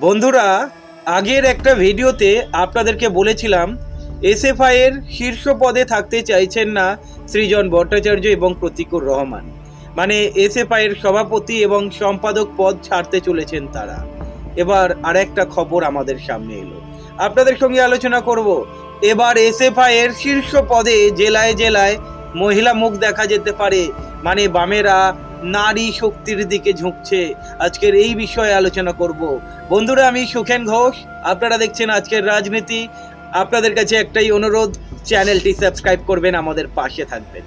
বন্ধুরা, আগের একটা ভিডিওতে আপনাদেরকে বলেছিলাম, এসএফআই এর শীর্ষ পদে থাকতে চাইছেন না সৃজন ভট্টাচার্য এবং প্রতিকুর রহমান। মানে এসএফআই এর সভাপতি এবং সম্পাদক পদ ছাড়তে চলেছেন তারা। এবার আরেকটা খবর আমাদের সামনে এলো। আপনাদের সঙ্গে আলোচনা করব। এবার এসএফআই এর শীর্ষ পদে জেলায় জেলায় মহিলা মুখ দেখা যেতে পারে। মানে বামেরা নারী শক্তির দিকে ঝুঁকছে। আজকের এই বিষয়ে আলোচনা করব। বন্ধুরা, আমি সুখেন ঘোষ। আপনারা দেখছেন আজকের রাজনীতি। আপনাদের কাছে একটাই অনুরোধ, চ্যানেলটি সাবস্ক্রাইব করবেন, আমাদের পাশে থাকবেন।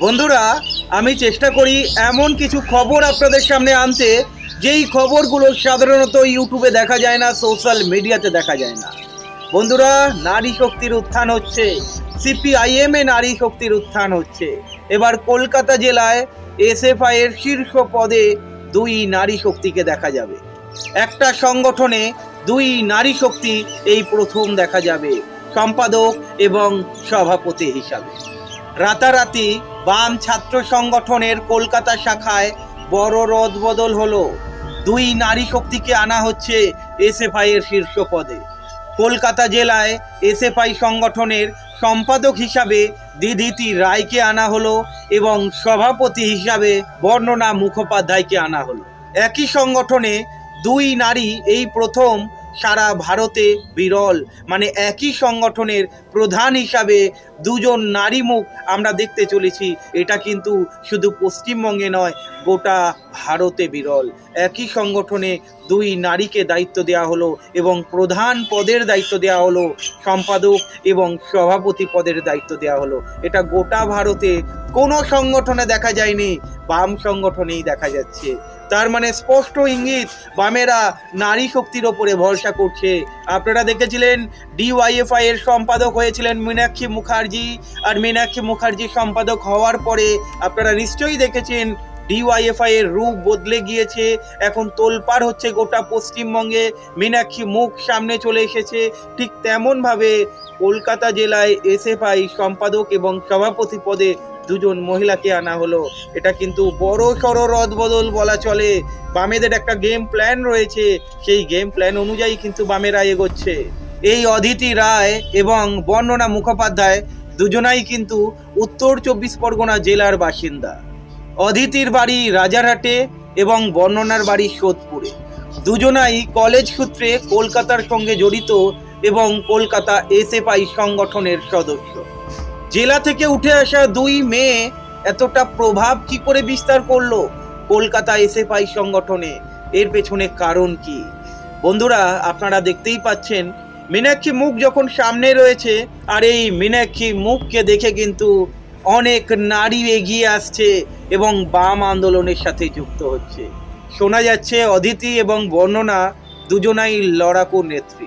বন্ধুরা, আমি চেষ্টা করি এমন কিছু খবর আপনাদের সামনে আনতে, যেই খবরগুলো সাধারণত ইউটিউবে দেখা যায় না, সোশ্যাল মিডিয়াতে দেখা যায় না। বন্ধুরা, নারী শক্তির উত্থান হচ্ছে। সিপিআইএম এ নারী শক্তির উত্থান হচ্ছে। এবার কলকাতা জেলায় এসএফআই এর শীর্ষ পদে দুই নারী শক্তিকে দেখা যাবে। একটা সংগঠনে দুই নারী শক্তি এই প্রথম দেখা যাবে, সম্পাদক এবং সভাপতি হিসাবে। রাতারাতি বাম ছাত্র সংগঠনের কলকাতা শাখায় বড় রদবদল হলো। দুই নারী শক্তিকে আনা হচ্ছে এসএফআই এর শীর্ষ পদে। কলকাতা জেলায় এসএফআই সংগঠনের সম্পাদক হিসাবে দিদিতি রায়কে আনা হলো এবং সভাপতি হিসাবে বর্ণনা মুখোপাধ্যায়কে আনা হলো। একই সংগঠনে দুই নারী এই প্রথম সারা ভারতে বিরল মানে একই সংগঠনের প্রধান হিসাবে দুজন নারী মুখ আমরা দেখতে চলেছি। এটা কিন্তু শুধু পশ্চিমবঙ্গে নয়, গোটা ভারতে বিরল। একই সংগঠনে দুই নারীকে দায়িত্ব দেওয়া হলো এবং প্রধান পদের দায়িত্ব দেওয়া হলো সম্পাদক এবং সভাপতি পদের দায়িত্ব দেওয়া হলো। এটা গোটা ভারতে কোনো সংগঠনে দেখা যায়নি, বাম সংগঠনেই দেখা যাচ্ছে। তার মানে স্পষ্ট ইঙ্গিত, বামেরা নারী শক্তির ওপরে ভরসা করছে। আপনারা দেখেছিলেন ডিওয়াইএফআই এর সম্পাদক হয়েছিলেন মীনাক্ষী মুখার্জি। আর মীনাক্ষী মুখার্জি সম্পাদক হওয়ার পরে আপনারা নিশ্চয়ই দেখেছেন ডিওয়াইএফআই এর রূপ বদলে গিয়েছে। এখন তোলপাড় হচ্ছে গোটা পশ্চিমবঙ্গে। মীনাক্ষী মুখ সামনে চলে এসেছে। ঠিক তেমনভাবে কলকাতা জেলায় এসএফআই সম্পাদক এবং সভাপতি পদে দুজন মহিলাকে আনা হলো। এটা কিন্তু বড় সড়ো রদবদল বলা চলে। বামেদের একটা গেম প্ল্যান রয়েছে। সেই গেম প্ল্যান অনুযায়ী কিন্তু বামেরা এগোচ্ছে। এই অদিতি রায় এবং বর্ণনা মুখোপাধ্যায় দুজনাই কিন্তু উত্তর চব্বিশ পরগনা জেলার বাসিন্দা। অদিতির বাড়ি রাজারহাটে এবং বর্ণনার বাড়ি সোদপুরে। দুজনাই কলেজ সূত্রে কলকাতার সঙ্গে জড়িত এবং কলকাতা এসএফআই সংগঠনের সদস্য। জেলা থেকে উঠে আসা দুই মেয়ে এতটা প্রভাব কি করে বিস্তার করল? কলকাতা এসএফআই সংগঠনে এর পেছনে কারণ কি? বন্ধুরা, আপনারা দেখতেই পাচ্ছেন মীনাক্ষী মুখ যখন সামনে রয়েছে, আর এই মীনাক্ষী মুখকে দেখে কিন্তু অনেক নারী এগিয়ে আসছে এবং বাম আন্দোলনের সাথে যুক্ত হচ্ছে। শোনা যাচ্ছে অদিতি এবং বর্ণনা দুজনাই লড়াকু নেত্রী।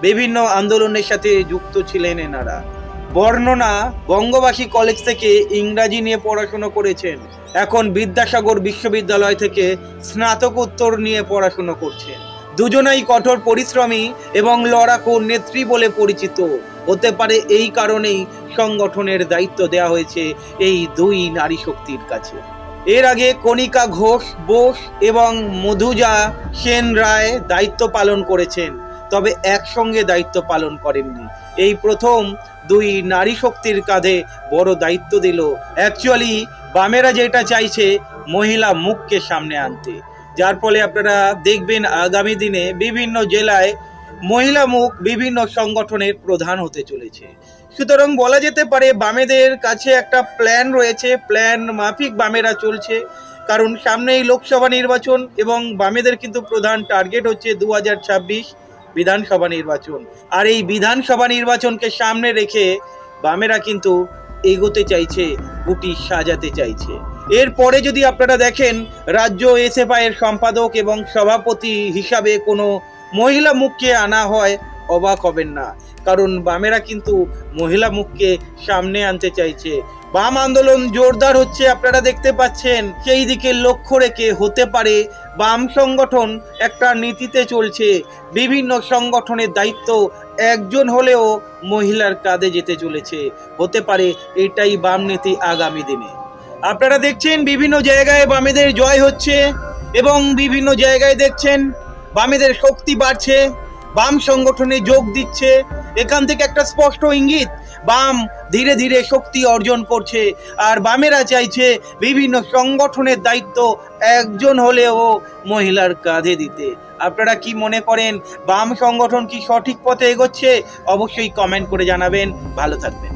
বিভিন্ন আন্দোলনের সাথে যুক্ত ছিলেন এনারা। বর্ণনা বঙ্গবাসী কলেজ থেকে ইংরাজি নিয়ে পড়াশুনো করেছেন। এখন বিদ্যাসাগর বিশ্ববিদ্যালয় থেকে স্নাতকোত্তর নিয়ে পড়াশুনো করছেন। দুজনাই কঠোর পরিশ্রমী এবং লড়াকু নেত্রী বলে পরিচিত। হতে পারে এই কারণেই সংগঠনের দায়িত্ব দেওয়া হয়েছে এই দুই নারী শক্তির কাছে। এর আগে কণিকা ঘোষ, বোস এবং মধুজা সেন রায় দায়িত্ব পালন করেছেন, তবে একসঙ্গে দায়িত্ব পালন করেননি। এই প্রথম দুই নারী শক্তির কাঁধে বড় দায়িত্ব দিল। অ্যাকচুয়ালি বামেরা যেটা চাইছে, মহিলা মুখকে সামনে আনতে। যার ফলে আপনারা দেখবেন আগামী দিনে বিভিন্ন জেলায় মহিলা মুখ বিভিন্ন সংগঠনের প্রধান হতে চলেছে। সুতরাং বলা যেতে পারে বামেদের কাছে একটা প্ল্যান রয়েছে প্ল্যান মাফিক বামেরা চলছে। কারণ সামনেই লোকসভা নির্বাচন এবং বামেদের কিন্তু প্রধান টার্গেট হচ্ছে দু হাজার ছাব্বিশ বিধানসভা নির্বাচন। আর এই বিধানসভা নির্বাচনকে সামনে রেখে বামেরা কিন্তু এগোতে চাইছে গুটি সাজাতে চাইছে। এরপরে যদি আপনারা দেখেন, রাজ্য এসএফআই এর সম্পাদক এবং সভাপতি হিসাবে কোনো মহিলা মুখকে আনা হয়, অবাক হবেন না। কারণ বামেরা কিন্তু মহিলা মুখকে সামনে আনতে চাইছে। বাম আন্দোলন জোরদার হচ্ছে, আপনারা দেখতে পাচ্ছেন, সেই দিকে লক্ষ্য রেখে হতে পারে বাম সংগঠন একটা নীতিতে চলছে। বিভিন্ন সংগঠনের দায়িত্ব একজন হলেও মহিলার কাঁধে যেতে চলেছে। হতে পারে এটাই বাম নীতি আগামী দিনে। আপনারা দেখছেন বিভিন্ন জায়গায় বামেদের জয় হচ্ছে এবং বিভিন্ন জায়গায় দেখছেন বামেদের শক্তি বাড়ছে, বাম সংগঠনে যোগ দিচ্ছে। এখান থেকে একটা স্পষ্ট ইঙ্গিত, বাম ধীরে ধীরে শক্তি অর্জন করছে আর বামেরা চাইছে বিভিন্ন সংগঠনের দায়িত্ব একজন হলেও মহিলার কাঁধে দিতে। আপনারা কি মনে করেন, বাম সংগঠন কি সঠিক পথে এগোচ্ছে? অবশ্যই কমেন্ট করে জানাবেন। ভালো থাকবেন।